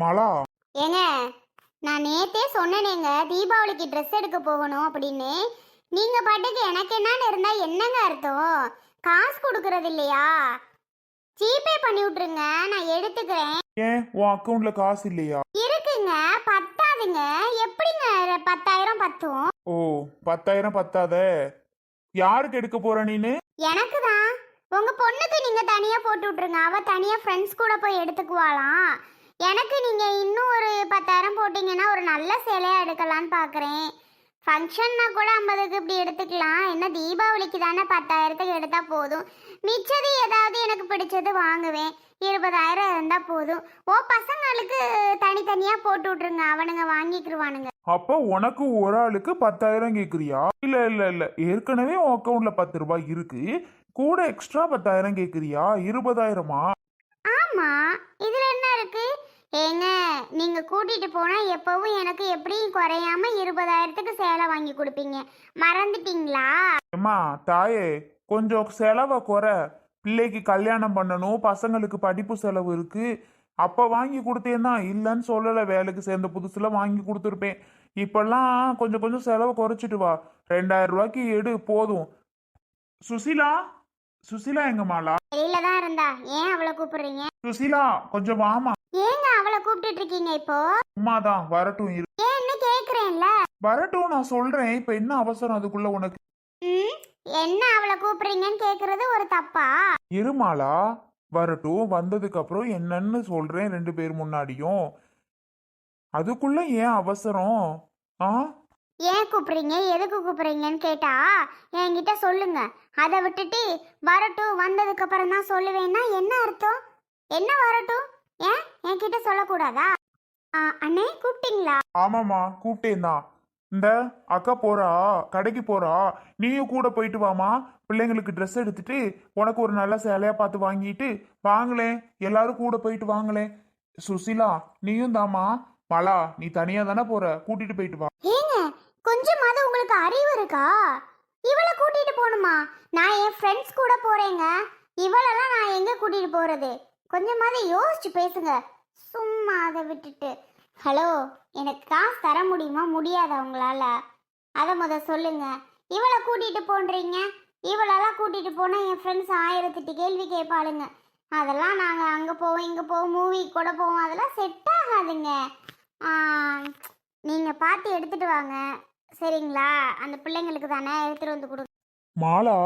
மாலா? ஏங்க நான் நேத்தே சொன்னேனேங்க தீபாவளிக்கு ட்ரெஸ் எடுக்க போகணும் அப்படின்னு. நீங்க பாட்டுக்கு எனக்கு என்னன்னு இருந்தா என்னங்க அர்த்தம்? காசு கொடுக்கறது இல்லையா? ஜிபே பண்ணி விட்டுருங்க நான் எடுத்துக்கிறேன். ஏன் உன் அக்கவுண்ட்ல காசு இல்லையா? இருக்குங்க பத்தாதுங்க. எப்படிங்க பத்தாயிரம் பத்தும்? ஓ பத்தாயிரம் பத்தாதே? யாருக்கு எடுக்க போற நீனு? எனக்கு தான். உங்க பொண்ணுக்கு நீங்க தனியா போட்டு விட்டுருங்க. அவ தனியா ஃப்ரெண்ட்ஸ் கூட போய் எடுத்துக்குவாளாம். எனக்கு நீங்க இன்னும் ஒரு பத்தாயிரம் போட்டீங்கன்னா ஒரு நல்ல சேலையா எடுக்கலாம்னு பாக்குறேன். ஃபங்க்ஷன்னா கூட ஐம்பதுக்கு இப்படி எடுத்துக்கலாம். என்ன தீபாவளிக்கு தானே பத்தாயிரத்துக்கு எடுத்தா போதும். மிச்சது ஏதாவது எனக்கு பிடிச்சது வாங்குவேன். இருபதாயிரம் இருந்தா போதும். ஓ பசங்களுக்கு தனித்தனியா போட்டு விட்டுருங்க. அவனுங்க வாங்கிக்கிருவானுங்க. அப்ப உனக்கு ஒரு ஆளுக்கு பத்தாயிரம் கேக்குறியா? இல்ல இல்ல இல்ல. ஏற்கனவே உன் அக்கவுண்ட்ல பத்து ரூபாய் இருக்கு. கூட எக்ஸ்ட்ரா பத்தாயிரம் கேக்குறியா? இருபதாயிரமா? ஆமா. இதுல என்ன இருக்கு? ஏங்க நீங்க கூட்டிட்டு போனா எப்பவும் எனக்கு எப்படியும் குறையாம இருபதாயிரத்துக்கு சேலை வாங்கி கொடுப்பீங்க. மறந்துட்டீங்களா? ஏம்மா தாயே கொஞ்சம் செலவை குறை. பிள்ளைக்கு கல்யாணம் பண்ணணும் பசங்களுக்கு படிப்பு செலவு இருக்கு. அப்ப வாங்கி கொடுத்தேன்னா இல்லைன்னு சொல்லலை வேலைக்கு சேர்ந்த புதுசுல வாங்கி கொடுத்துருப்பேன். இப்பெல்லாம் கொஞ்சம் கொஞ்சம் செலவை குறைச்சிட்டு வா. ரெண்டாயிரம் ரூபாய்க்கு எடு போதும். சுசிலா சுசிலா எங்க மாலா வெளியில தான் இருந்தா. ஏன் அவளை கூப்பிடுறீங்க? சுசிலா கொஞ்சம் வாமா கூப்பிட்டுட்டு இருக்கீங்க இப்போ? உமாதான் வரட்டும் இரு. ஏன்னு கேக்குறேன்ல? வரட்டும் நான் சொல்றேன். இப்ப என்ன அவசரம் அதுக்குள்ள உனக்கு? ம் என்ன அவளை கூப்பிடுறீங்கன்னு கேக்குறது ஒரு தப்பா? இருமாலா வரட்டும் வந்ததுக்கு அப்புறம் என்னன்னு சொல்றேன் ரெண்டு பேர் முன்னாடியும். அதுக்குள்ள ஏன் அவசரம்? ஆ? ஏன் கூப்பிடுறீங்க? எதுக்கு கூப்பிடுறீங்கன்னு கேட்டா என்கிட்ட சொல்லுங்க. அதை விட்டுட்டு வரட்டும் வந்ததுக்கு அப்புறம் தான் சொல்லுவேன்னா என்ன அர்த்தம்? என்ன வரட்டும்? ஏன்? என்கிட்ட சொல்லக்கூடாதா? அண்ணே கூப்பிட்டீங்களா? ஆமாம்மா கூப்பிட்டேன் தான். இந்த அக்கா போறா கடைக்கு போறா நீயும் கூட போயிட்டு வாமா பிள்ளைங்களுக்கு ட்ரெஸ் எடுத்துட்டு உனக்கு ஒரு நல்ல சேலையா பார்த்து வாங்கிட்டு வாங்களேன் எல்லாரும் கூட போயிட்டு வாங்களேன் சுசிலா நீயும் தாமா மலா நீ தனியா தானே போற? கூட்டிட்டு போயிட்டு வா. ஏங்க கொஞ்சமாவது உங்களுக்கு அறிவு இருக்கா? இவளை கூட்டிட்டு போகணுமா? நான் என் ஃப்ரெண்ட்ஸ் கூட போறேங்க. இவளெல்லாம் நான் எங்க கூட்டிட்டு போறது? கொஞ்சமாவது யோசிச்சு பேசுங்க. சும்மா அதை விட்டுட்டு. ஹலோ எனக்கு காசு தர முடியுமா? முடியாதா உங்களால அதை முத சொல்லுங்க. இவளை கூட்டிட்டு போன்றீங்க? இவளெல்லாம் கூட்டிட்டு போனா என் ஃப்ரெண்ட்ஸ் ஆயிரத்தெட்டு கேள்வி கேட்பாளுங்க. அதெல்லாம் நாங்கள் அங்கே போவோம் இங்கே போவோம் மூவி கூட போவோம். அதெல்லாம் செட் ஆகாதுங்க. நீங்கள் பார்த்து எடுத்துட்டு வாங்க. சரிங்களா? அந்த பிள்ளைங்களுக்கு தானே எடுத்துட்டு வந்து கொடுங்க மாலா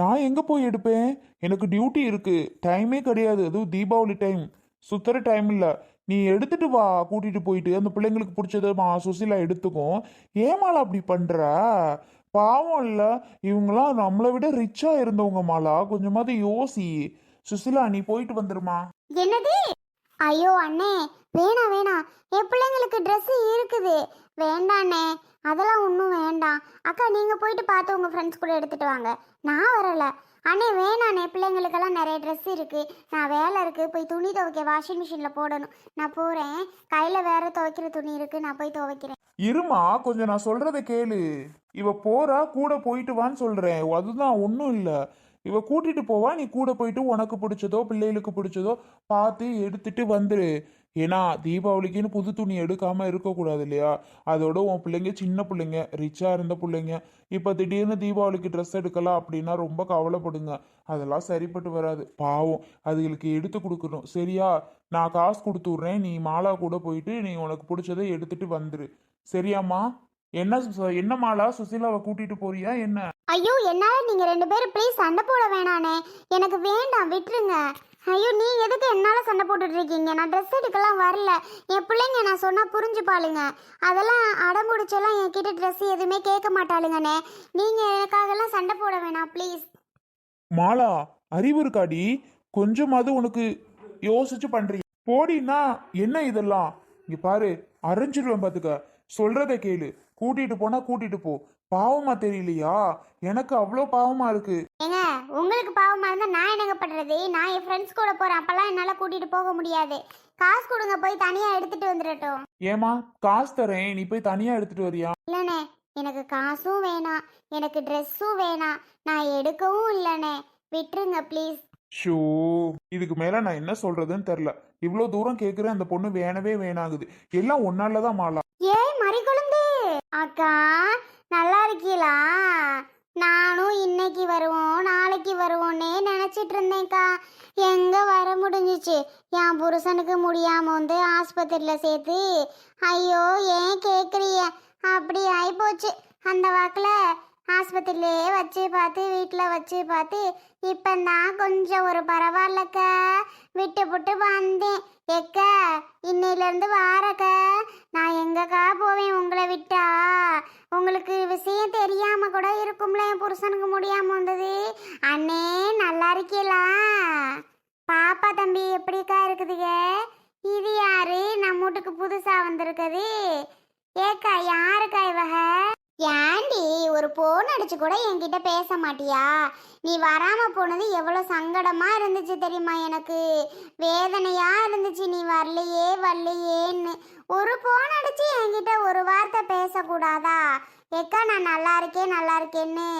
நான் எங்கே போய் எடுப்பேன்? எனக்கு டியூட்டி இருக்கு. டைமே கிடையாது. அதுவும் தீபாவளி டைம் சுத்தர டைம் இல்லை. நீ எடுத்துட்டு வா கூட்டிட்டு போயிட்டு. அந்த பிள்ளைங்களுக்கு பிடிச்சத மா சுசிலா எடுத்துக்கும். ஏமாலா அப்படி பண்ற? பாவம் இல்லை. இவங்களாம் நம்மளை விட ரிச்சா இருந்தவங்க மாலா. கொஞ்சமாவது யோசி. சுசிலா நீ போயிட்டு வந்துருமா. என்னது? ஐயோ அண்ணே வேணாம் வேணாம் என் பிள்ளைங்களுக்கு ட்ரெஸ் இருக்குது. வேண்டாண்ணே அதெல்லாம் ஒன்றும் வேண்டாம். அக்கா நீங்கள் போயிட்டு பார்த்து உங்கள் ஃப்ரெண்ட்ஸ் கூட எடுத்துட்டு வாங்க. நான் வரலை. அண்ணே வேணாண்ணே பிள்ளைங்களுக்கெல்லாம் நிறைய ட்ரெஸ் இருக்குது நான் வேலை இருக்குது போய் துணி துவைக்க வாஷிங் மிஷினில் போடணும். நான் போகிறேன் கையில் வேற துவைக்கிற துணி இருக்குது நான் போய் துவைக்கிறேன். இருமா கொஞ்சம் நான் சொல்கிறத கேளு. இவ போறா கூட போயிட்டு வான்னு சொல்கிறேன் அதுதான் ஒன்றும் இல்லை. இவ கூட்டிட்டு போவா நீ கூட போயிட்டு உனக்கு பிடிச்சதோ பிள்ளைகளுக்கு பிடிச்சதோ பார்த்து எடுத்துட்டு வந்துரு. ஏன்னா தீபாவளிக்குன்னு புது துணி எடுக்காமல் இருக்கக்கூடாது இல்லையா? அதோட உன் பிள்ளைங்க சின்ன பிள்ளைங்க ரிச்சாக இருந்த பிள்ளைங்க இப்போ திடீர்னு தீபாவளிக்கு ட்ரெஸ் எடுக்கலாம் அப்படின்னா ரொம்ப கவலைப்படுங்க. அதெல்லாம் சரிப்பட்டு வராது. பாவம் அதுகளுக்கு எடுத்து கொடுக்கணும். சரியா? நான் காசு கொடுத்து விட்றேன் நீ மாலா கூட போயிட்டு நீ உனக்கு பிடிச்சதை எடுத்துட்டு வந்துரு. சரியாம்மா? என்ன சு- என்ன மாலா? சுசீலாவை கூட்டிகிட்டு போறியா? என்ன? ஐயோ என்னால் நீங்கள் ரெண்டு பேரும் ப்ளீஸ் சண்டை போட வேணாண்ணே எனக்கு வேண்டாம் விட்டுருங்க. ஐயோ நீ எதுக்கு என்னால் சண்டை போட்டுட்டு இருக்கீங்க? நான் ட்ரெஸ் எடுக்கலாம் வரல. என் பிள்ளைங்க நான் சொன்னால் புரிஞ்சுப்பாளுங்க. அதெல்லாம் அடம்புடிச்செல்லாம் என்கிட்ட ட்ரெஸ் எதுவுமே கேட்க மாட்டாளுங்கண்ணே. நீங்கள் எனக்காகலாம் சண்டை போட வேணாம் ப்ளீஸ் மாலா அறிவு இருக்காடி. கொஞ்சமாவது உனக்கு யோசிச்சு பண்ணுறீங்க போடின்னா என்ன இதெல்லாம்? இங்க பாரு அரைஞ்சிடுவேன் பாத்துக்க. சொல்றத கேளு. கூட்டிட்டு போனா கூட்டிட்டு போ. பாவமா தெரியலையா? எனக்கு அவ்வளோ பாவமா இருக்கு. ஏங்க உங்களுக்கு பாவமாக இருந்தால் நான் என்னங்க பண்ணுறது நான் என் ஃப்ரெண்ட்ஸ் கூட போகிறேன் அப்போல்லாம் என்னால் கூட்டிகிட்டு போக முடியாது. காசு கொடுங்க போய் தனியாக எடுத்துகிட்டு வந்துடட்டும் ஏமா காசு தரேன் நீ போய் தனியா எடுத்துட்டு வரியா? இல்லைண்ணே எனக்கு காசும் வேணாம் எனக்கு ட்ரெஸ்ஸும் வேணாம். நான் எடுக்கவும் இல்லைண்ணே. விட்டுருங்க ப்ளீஸ் ஷோ இதுக்கு மேல நான் என்ன சொல்றதுன்னு தெரில இவ்வளோ தூரம் கேட்குறேன் அந்த பொண்ணு வேணவே வேணாகுது எல்லாம் ஒன்னால தான் மாலா. ஏய் மறிக்குழந்து அக்கா நல்லா இருக்கீங்களா நானும் இன்னைக்கு வருவோம் நாளைக்கு வருவோன்னே இருந்தேன்க்கா எங்கே வர முடிஞ்சிச்சு? என் புருஷனுக்கு முடியாமல் வந்து ஆஸ்பத்திரியில் சேர்த்து ஐயோ ஏன் கேட்குறிய அப்படி ஆகிப்போச்சு அந்த வாக்கில் ஆஸ்பத்திரியிலே வச்சு பார்த்து வீட்டில் வச்சு பார்த்து இப்போ நான் கொஞ்சம் ஒரு பரவாயில்லக்க. விட்டு புட்டு வந்தேன். எக்க இன்னையிலேருந்து வாரக்க. நான் எங்கக்கா போவேன் உங்களை விட்டா? கூட என் புருஷனுக்கு முடியாம வந்தது? அண்ணே நல்லா இருக்கீங்களா பாப்பா தம்பி எப்படிக்கா இருக்குதுங்க? இது யாரு? நம்ம வீட்டுக்கு புதுசா வந்திருக்குது. ஏக்கா யாருக்கா இவக? ஏண்டி? போன் அடிச்சு கூட என்கிட்ட பேச மாட்டியா? நீ வராம போனது எவ்வளோ சங்கடமா இருந்துச்சு தெரியுமா எனக்கு? வேதனையா இருந்துச்சு நீ வரலையே வரலையேன்னு. ஒரு போன் அடிச்சு என்கிட்ட ஒரு வார்த்தை பேசக்கூடாதா? ஏக்கா நான் நல்லா இருக்கேன் நல்லா இருக்கேன்னு.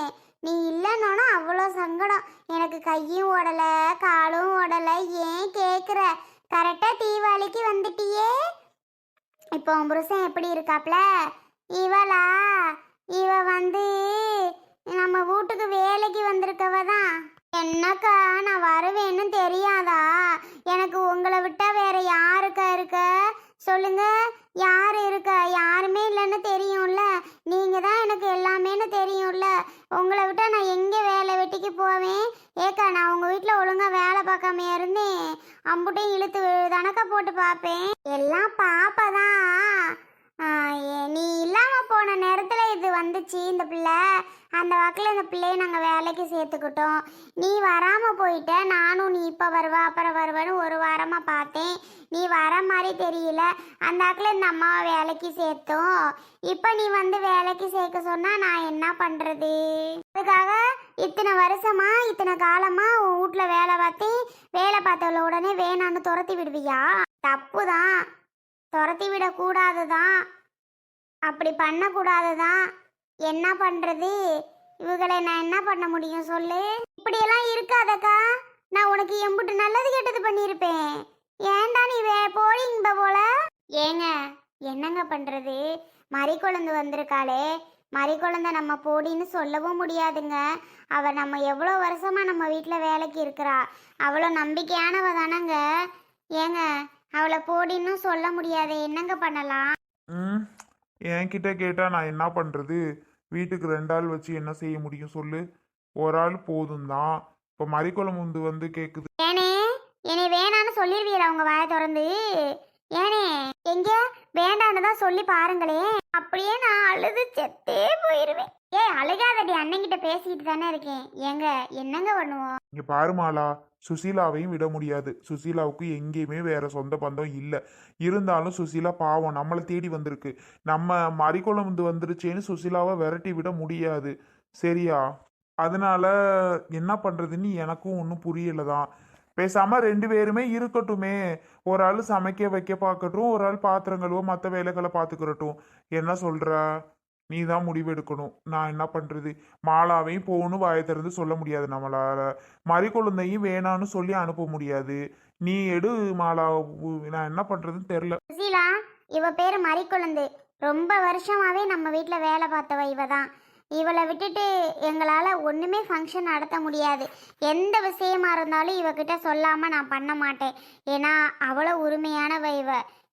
நீ இல்லைன்னொன்னா அவ்வளோ சங்கடம். எனக்கு கையும் ஓடலை காலும் ஓடலை. ஏன் கேட்குற கரெக்டாக தீபாவளிக்கு வந்துட்டியே. இப்போ உன் புருஷன் எப்படி இருக்காப்ல? இவளா? இவ வந்து நம்ம வீட்டுக்கு வேலைக்கு வந்திருக்கவ தான். என்னக்கா நான் வருவேன்னு தெரியாதா? எனக்கு உங்களை விட்டா வேற யாருக்கா இருக்க? சொல்லுங்க யார் இருக்க? யாருமே இல்லைன்னு தெரியும்ல. நீங்க தான் எனக்கு எல்லாமேன்னு தெரியும்ல. உங்களை விட்டா நான் எங்கே வேலை வெட்டிக்கு போவேன்? ஏக்கா நான் உங்க வீட்டில் ஒழுங்கா வேலை பார்க்காம இருந்தேன். அம்புட்டையும் இழுத்து தனக்க போட்டு பார்ப்பேன்? எல்லாம் பாப்பதான் நீ இல்லாம போன நேரத்துல இது வந்துச்சு இந்த பிள்ளை. அந்த வாக்கில் இந்த பிள்ளையை நாங்கள் வேலைக்கு சேர்த்துக்கிட்டோம். நீ வராம போயிட்ட நானும் நீ இப்போ வருவா அப்புறம் வருவான்னு ஒரு வாரமா பார்த்தேன். நீ வர மாதிரி தெரியல. அந்த வாக்கில் இந்த அம்மாவை வேலைக்கு சேர்த்தோம். இப்போ நீ வந்து வேலைக்கு சேர்க்க சொன்னா நான் என்ன பண்றது? அதுக்காக இத்தனை வருஷமா இத்தனை காலமா உன் வீட்டில் வேலை பார்த்து வேலை பார்த்தவள உடனே வேணான்னு துரத்தி விடுவியா? தப்பு தான் துரத்தி விடக்கூடாது தான் அப்படி பண்ணக்கூடாது தான் என்ன பண்ணுறது இவங்களை நான் என்ன பண்ண முடியும் சொல்லு? இப்படியெல்லாம் இருக்காதக்கா. நான் உனக்கு எம்புட்டு நல்லது கெட்டது பண்ணியிருப்பேன். ஏன்டா நீ வே போறீங்க போல? ஏங்க என்னங்க பண்ணுறது மறிக்குழந்து வந்திருக்காளே. மறிக்குழந்தை நம்ம போடின்னு சொல்லவும் முடியாதுங்க. அவள் நம்ம எவ்வளோ வருஷமாக நம்ம வீட்டில் வேலைக்கு இருக்கிறா. அவ்வளோ நம்பிக்கையானவ தானங்க. ஏங்க அவளை போடின்னு சொல்ல முடியாது என்னங்க பண்ணலாம்? ம் என்கிட்ட கேட்டால் நான் என்ன பண்ணுறது வீட்டுக்கு ரெண்டு ஆள் வச்சு என்ன செய்ய முடியும் சொல்லு. ஒரு ஆள் போதும் தான் இப்போ மறிக்குளம் வந்து வந்து கேட்குது ஏனே என்னை வேணான்னு சொல்லிடுவீரா உங்க வாயை திறந்து? ஏனே எங்க? வேண்டான்னு தான் சொல்லி பாருங்களே. அப்படியே நான் அழுது செத்தே போயிருவேன். ஏய் அழுகாதடி அண்ணன்கிட்ட பேசிக்கிட்டு தானே இருக்கேன். ஏங்க என்னங்க பண்ணுவோம்? இங்கே பாருமாலா சுசீலாவையும் விட முடியாது. சுசீலாவுக்கு எங்கேயுமே வேற சொந்த பந்தம் இல்லை. இருந்தாலும் சுசீலா பாவம் நம்மளை தேடி வந்திருக்கு. நம்ம மறிக்குளம் வந்து வந்துருச்சேன்னு சுசீலாவை விரட்டி விட முடியாது. சரியா? அதனால என்ன பண்ணுறதுன்னு எனக்கும் ஒன்றும் புரியல தான் பேசாமல் ரெண்டு பேருமே இருக்கட்டுமே. ஒரு ஆள் சமைக்க வைக்க பார்க்கட்டும். ஒரு ஆள் பாத்திரங்களோ மற்ற வேலைகளை பார்த்துக்கிறட்டும். என்ன சொல்கிற நீ தான் முடிவெடுக்கணும். நான் என்ன பண்ணுறது மாலாவையும் போகணும் வாய திறந்து சொல்ல முடியாது நம்மளால. மறிக்குழந்தையும் வேணான்னு சொல்லி அனுப்ப முடியாது. நீ எடு மாலா. நான் என்ன பண்றதுன்னு தெரில சுசீலா இவ பேரு மறிக்குழந்து ரொம்ப வருஷமாவே நம்ம வீட்டில் வேலை பார்த்தவ இவ தான். இவளை விட்டுட்டு எங்களால் ஒன்றுமே ஃபங்க்ஷன் நடத்த முடியாது. எந்த விஷயமா இருந்தாலும் இவகிட்ட சொல்லாமல் நான் பண்ண மாட்டேன். ஏன்னா அவ்வளோ உரிமையானவ இவ.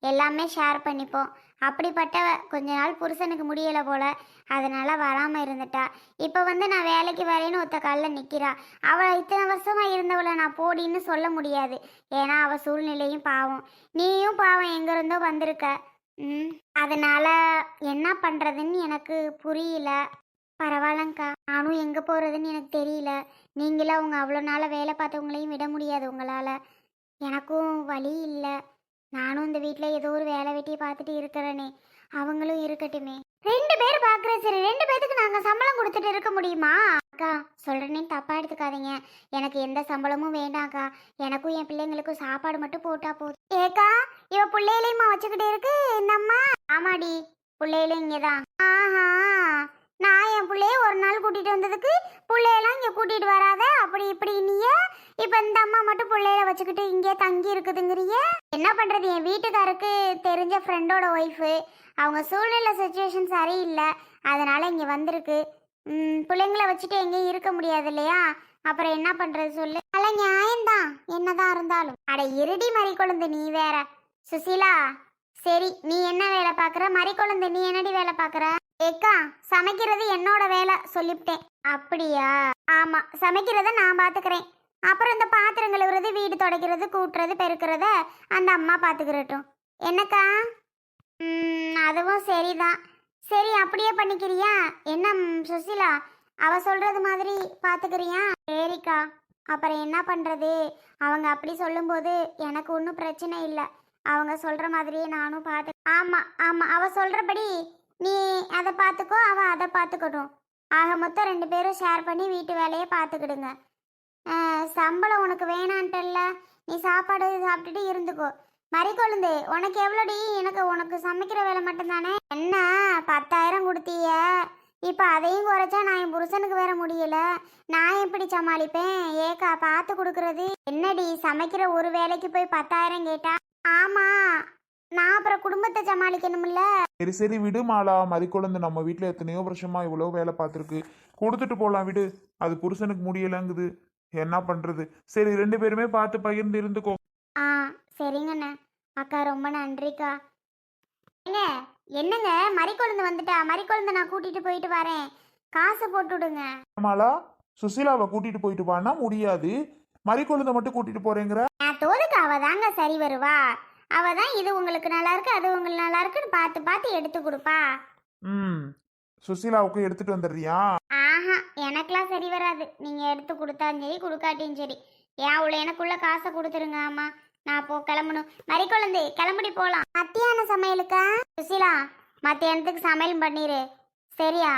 எல்லாமே ஷேர் பண்ணிப்போம். அப்படிப்பட்ட கொஞ்ச நாள் புருஷனுக்கு முடியலை போல. அதனால் வராமல் இருந்துட்டா. இப்போ வந்து நான் வேலைக்கு வரேன்னு ஒத்த காலில் நிற்கிறா அவள் இத்தனை வருஷமாக இருந்தவளை நான் போடின்னு சொல்ல முடியாது. ஏன்னா அவள் சூழ்நிலையும் பாவம். நீயும் பாவம் எங்கேருந்தோ வந்திருக்க. ம். அதனால் என்ன பண்ணுறதுன்னு எனக்கு புரியல. பரவாயில்லங்க்கா நானும் எங்கே போகிறதுன்னு எனக்கு தெரியல. நீங்களும் அவங்க அவ்வளோ நாளாக வேலை பார்த்தவங்களையும் விட முடியாது உங்களால். எனக்கும் வழி இல்லை. நானும் இந்த வீட்டில் ஏதோ ஒரு வேலை வெட்டி பார்த்துட்டு இருக்கிறேனே. அவங்களும் இருக்கட்டுமே. ரெண்டு பேர் பார்க்குற சரி. ரெண்டு பேத்துக்கு நாங்கள் சம்பளம் கொடுத்துட்டு இருக்க முடியுமா? அக்கா சொல்கிறேனே தப்பாக எடுத்துக்காதீங்க. எனக்கு எந்த சம்பளமும் வேண்டாம்க்கா எனக்கும் என் பிள்ளைங்களுக்கும் சாப்பாடு மட்டும் போட்டா போதும். ஏக்கா இவ பிள்ளைகளையுமா வச்சுக்கிட்டு இருக்கு? இந்த அம்மா ஆமாடி பிள்ளைகளும் இங்கதான். ஆஹா. நான் என் பிள்ளைய ஒரு நாள் கூட்டிட்டு வந்ததுக்கு பிள்ளையெல்லாம் இங்கே கூட்டிட்டு வராத. அப்படி இப்படி நீயே இப்போ இந்த அம்மா மட்டும் பிள்ளைய வச்சுக்கிட்டு இங்கே தங்கி இருக்குதுங்கிறிய? என்ன பண்ணுறது என் வீட்டுக்காருக்கு தெரிஞ்ச ஃப்ரெண்டோட ஒய்ஃபு அவங்க சூழ்நிலை சுச்சுவேஷன் சரியில்லை. அதனால் இங்கே வந்திருக்கு. பிள்ளைங்கள வச்சுட்டு எங்கேயும் இருக்க முடியாது இல்லையா? அப்புறம் என்ன பண்ணுறது சொல்லு. நல்ல நியாயம்தான். என்னதான் இருந்தாலும். அட இருடி மறி கொழுந்து நீ வேற. சுசீலா சரி நீ என்ன வேலை பார்க்குற? மறி கொழுந்து நீ என்னடி வேலை பார்க்குற? ஏக்கா சமைக்கிறது என்னோட வேலை சொல்லிவிட்டேன். அப்படியா? ஆமா சமைக்கிறத நான் பாத்துக்கிறேன் அப்புறம் இந்த பாத்திரம் கழுவுறது வீடு துடைக்கிறது கூட்டுறது பெருக்கிறத அந்த அம்மா பாத்துக்கிறட்டும் என்னக்கா? அதுவும் சரிதான். சரி அப்படியே பண்ணிக்கிறியா? என்ன சுசிலா அவ சொல்றது மாதிரி பாத்துக்கிறியா சரிக்கா. அப்புறம் என்ன பண்றது? அவங்க அப்படி சொல்லும்போது எனக்கு ஒன்றும் பிரச்சனை இல்லை. அவங்க சொல்ற மாதிரியே நானும் பார்த்து ஆமா ஆமா அவ சொல்றபடி நீ அதை பார்த்துக்கோ அவள் அதை பார்த்துக்கட்டும் ஆக மொத்தம் ரெண்டு பேரும் ஷேர் பண்ணி வீட்டு வேலையை பார்த்துக்கிடுங்க சம்பளம் உனக்கு வேணான்ட்டல்ல. நீ சாப்பாடு சாப்பிட்டுட்டு இருந்துக்கோ. மறிக்கொழுந்து உனக்கு எவ்வளோடி? எனக்கு உனக்கு சமைக்கிற வேலை மட்டும்தானே? என்ன பத்தாயிரம் கொடுத்தீய. இப்போ அதையும் குறைச்சா நான் என் புருஷனுக்கு வேற முடியல. நான் எப்படி சமாளிப்பேன்? ஏக்கா பார்த்து கொடுக்கறது. என்னடி சமைக்கிற ஒரு வேலைக்கு போய் பத்தாயிரம் கேட்டா? ஆமாம் நான் அப்புறம் குடும்பத்தை சமாளிக்கணும்ல? சரி சரி விடு மாலா. மறிக்குழந்து நம்ம வீட்டில் எத்தனையோ வருஷமா இவ்வளோ வேலை பார்த்துருக்கு. கொடுத்துட்டு போகலாம் விடு. அது புருஷனுக்கு முடியலங்குது. என்ன பண்றது? சரி ரெண்டு பேருமே பார்த்து பகிர்ந்து இருந்துக்கோ. ஆ சரிங்கண்ணே அக்கா ரொம்ப நன்றிக்கா. ஏங்க என்னங்க? மறிக்கொழுந்து வந்துட்டா? மறிக்கொழுந்து நான் கூட்டிட்டு போயிட்டு வரேன். காசு போட்டு விடுங்க. மாலா சுசீலாவை கூட்டிட்டு போயிட்டு வானா? முடியாது. மறிக்குழந்தை மட்டும் கூட்டிட்டு போறேங்கிற? நான் தோதுக்கு அவ தாங்க சரி வருவா. அவ தான் இது உங்களுக்கு நல்லா இருக்கு அது உங்களுக்கு நல்லா இருக்குன்னு பார்த்து பார்த்து எடுத்து கொடுப்பா. ம். சுசீலாவுக்கு எடுத்துட்டு வந்துடுறியா? ஆஹா எனக்கெல்லாம் சரி வராது. நீங்க எடுத்து கொடுத்தாலும் சரி கொடுக்காட்டியும் சரி. ஏன் அவளை எனக்குள்ள காசை கொடுத்துருங்க ஆமா நான் போ கிளம்பணும். மறிக்குழந்தை கிளம்படி போலாம். மத்தியான சமையலுக்கா? சுசிலா மத்தியானத்துக்கு சமையல் பண்ணிரு. சரியா?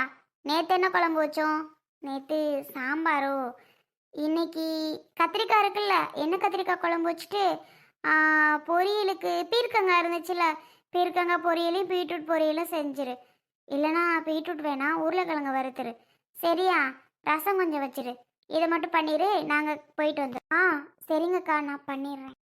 நேத்து என்ன குழம்பு வச்சோம்? நேத்து சாம்பாரோ? இன்னைக்கு கத்திரிக்காய் இருக்குல்ல என்ன கத்திரிக்காய் குழம்பு வச்சுட்டு பொரியலுக்கு பீர்க்கங்காய் இருந்துச்சுல்ல. பீர்க்கங்காய் பொரியலையும் பீட்ரூட் பொரியலும் செஞ்சிரு. இல்லைனா பீட்ரூட் வேணாம் உருளைக்கிழங்கு வறுத்துரு. சரியா? ரசம் கொஞ்சம் வச்சிரு. இதை மட்டும் பண்ணிடு நாங்கள் போயிட்டு வந்துடும் ஆ சரிங்கக்கா நான் பண்ணிடுறேன்.